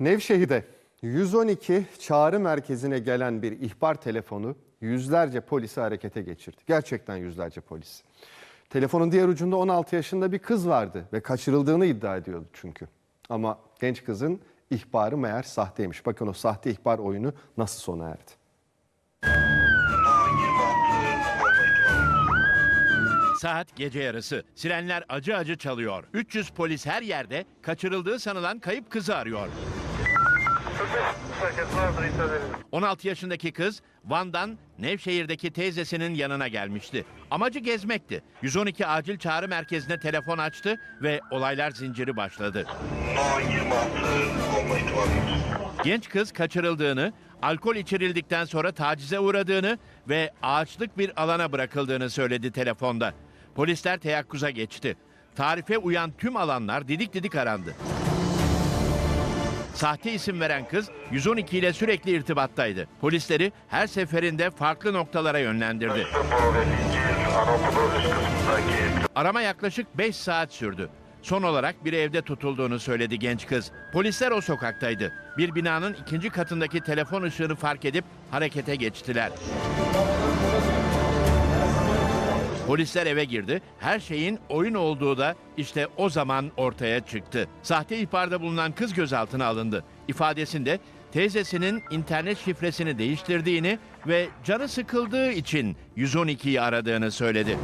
Nevşehir'de 112 çağrı merkezine gelen bir ihbar telefonu yüzlerce polisi harekete geçirdi. Gerçekten yüzlerce polis. Telefonun diğer ucunda 16 yaşında bir kız vardı ve kaçırıldığını iddia ediyordu çünkü. Ama genç kızın ihbarı meğer sahteymiş. Bakın o sahte ihbar oyunu nasıl sona erdi. Saat gece yarısı. Sirenler acı acı çalıyor. 300 polis her yerde kaçırıldığı sanılan kayıp kızı arıyor. 16 yaşındaki kız Van'dan Nevşehir'deki teyzesinin yanına gelmişti. Amacı gezmekti. 112 acil çağrı merkezine telefon açtı ve olaylar zinciri başladı. No 26 olma ihtimali Genç kız kaçırıldığını, alkol içirildikten sonra tacize uğradığını ve ağaçlık bir alana bırakıldığını söyledi telefonda. Polisler teyakkuza geçti. Tarife uyan tüm alanlar didik didik arandı. Sahte isim veren kız 112 ile sürekli irtibattaydı. Polisleri her seferinde farklı noktalara yönlendirdi. Arama yaklaşık 5 saat sürdü. Son olarak bir evde tutulduğunu söyledi genç kız. Polisler o sokaktaydı. Bir binanın ikinci katındaki telefon ışığını fark edip harekete geçtiler. Polisler eve girdi. Her şeyin oyun olduğu da işte o zaman ortaya çıktı. Sahte ihbarda bulunan kız gözaltına alındı. İfadesinde teyzesinin internet şifresini değiştirdiğini ve canı sıkıldığı için 112'yi aradığını söyledi.